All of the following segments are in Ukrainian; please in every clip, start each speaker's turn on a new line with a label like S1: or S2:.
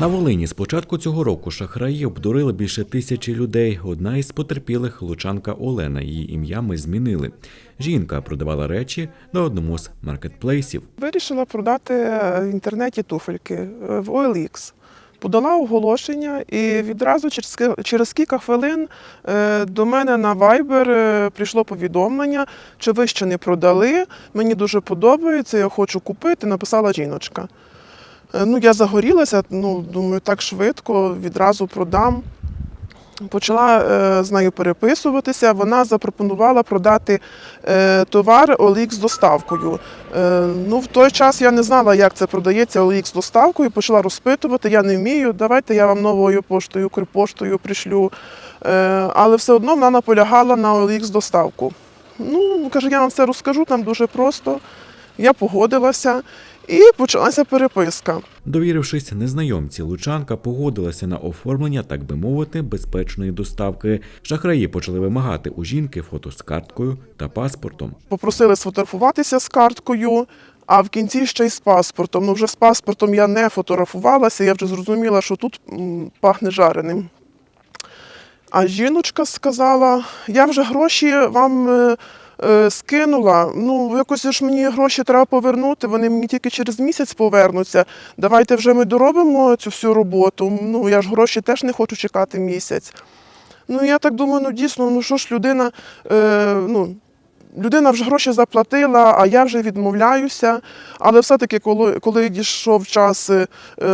S1: На Волині з початку цього року шахраї обдурили більше тисячі людей. Одна із потерпілих лучанка Олена. Її ім'я ми змінили. Жінка продавала речі на одному з маркетплейсів.
S2: Вирішила продати в інтернеті туфельки е, в OLX. Подала оголошення і відразу через, через кілька хвилин е, до мене на Viber е, прийшло повідомлення, чи ви ще не продали. Мені дуже подобається, я хочу купити, написала жіночка. Е, Ну, я загорілася, ну, думаю, так швидко, відразу продам. Почала е, з нею переписуватися. Вона запропонувала продати е, товар OLX з доставкою. Е, ну, в той час я не знала, як це продається OLX з доставкою. Почала розпитувати, я не вмію. Давайте я вам новою поштою, Укрпоштою пришлю. Е, але все одно вона наполягала на OLX доставку. Ну, каже, я вам все розкажу, там дуже просто. Я погодилася і почалася переписка.
S1: Довірившись незнайомці, лучанка погодилася на оформлення, так би мовити, безпечної доставки. Шахраї почали вимагати у жінки фото з карткою та паспортом.
S2: попросили сфотографуватися з карткою, а в кінці ще й з паспортом. Ну, вже з паспортом я не фотографувалася, я вже зрозуміла, що тут пахне жареним. А жіночка сказала: я вже гроші вам е, е, скинула. Ну, якось ж мені гроші треба повернути, вони мені тільки через місяць повернуться. Давайте вже ми доробимо цю всю роботу. Ну, я ж гроші теж не хочу чекати місяць. Ну, я так думаю, ну дійсно, ну що ж людина, е, ну, людина вже гроші заплатила, а я вже відмовляюся. Але все-таки, коли, коли дійшов час, е,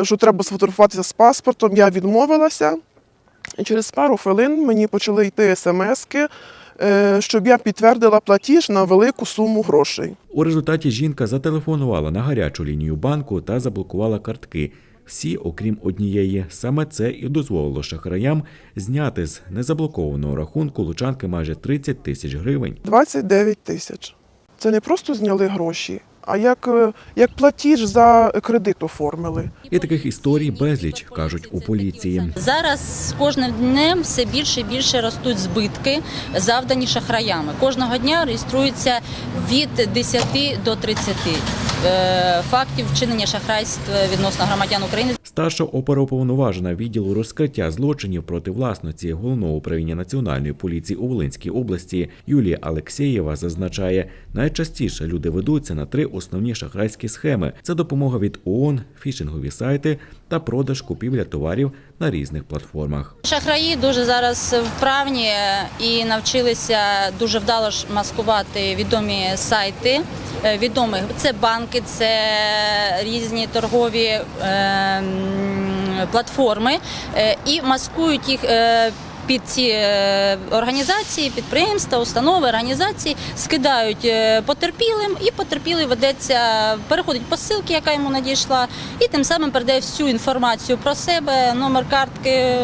S2: що треба сфотографуватися з паспортом, я відмовилася. І через пару хвилин мені почали йти смски, е, щоб я підтвердила платіж на велику суму грошей.
S1: У результаті жінка зателефонувала на гарячу лінію банку та заблокувала картки. Всі, окрім однієї, саме це і дозволило шахраям зняти з незаблокованого рахунку лучанки майже 30 тисяч гривень.
S2: 29 тисяч. Це не просто зняли гроші, а як, е, як платіж за кредит оформили.
S1: І таких історій безліч кажуть у поліції.
S3: Зараз з кожним днем все більше і більше ростуть збитки, завдані шахраями. Кожного дня реєструється від 10 до 30 е, фактів вчинення шахрайств відносно громадян України.
S1: Старша оперуповноважена відділу розкриття злочинів проти власниці головного управління національної поліції у Волинській області Юлія Алексєєва зазначає, найчастіше люди ведуться на три основні шахрайські схеми: це допомога від ООН, фішингові сайти та продаж купівля товарів на різних платформах.
S3: Шахраї дуже зараз вправні і навчилися дуже вдало маскувати відомі сайти. е, Відомі це банки, це різні торгові е, м, платформи е, і маскують їх. е, Під ці е, організації, підприємства, установи, організації скидають потерпілим, і потерпілий ведеться, переходить по ссилці, яка йому надійшла, і тим самим передає всю інформацію про себе, номер картки,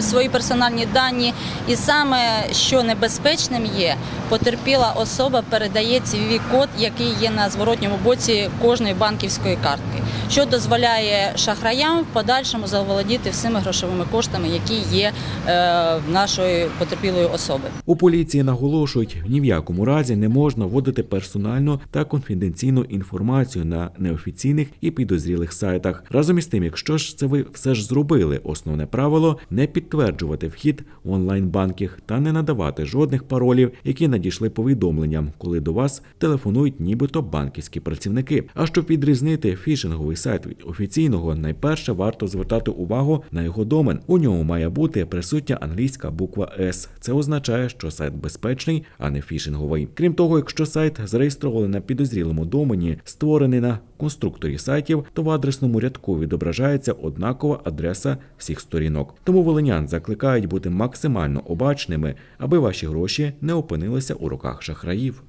S3: свої персональні дані. І саме що небезпечним є, потерпіла особа передає cvv код який є на зворотньому боці кожної банківської картки, що дозволяє шахраям в подальшому заволодіти всіми грошовими коштами, які є е, в нашої потерпілої особи.
S1: У поліції наголошують, ні в якому разі не можна вводити персональну та конфіденційну інформацію на неофіційних і підозрілих сайтах. Разом із тим, якщо ж це ви все ж зробили, основне правило не підтверджувати вхід в онлайн-банкінг та не надавати жодних паролів, які надійшли повідомленням, коли до вас телефонують нібито банківські працівники. А щоб відрізнити фішинговий сайт від офіційного, найперше варто звертати увагу на його домен. У ньому має бути присутня англійська буква S. Це означає, що сайт безпечний, а не фішинговий. Крім того, якщо сайт зареєстрований на підозрілому домені, створений на конструкторі сайтів, то в адресному рядку відображається однакова адреса всіх сторінок. Тому волинян закликають бути максимально обачними, аби ваші гроші не опинилися у руках шахраїв.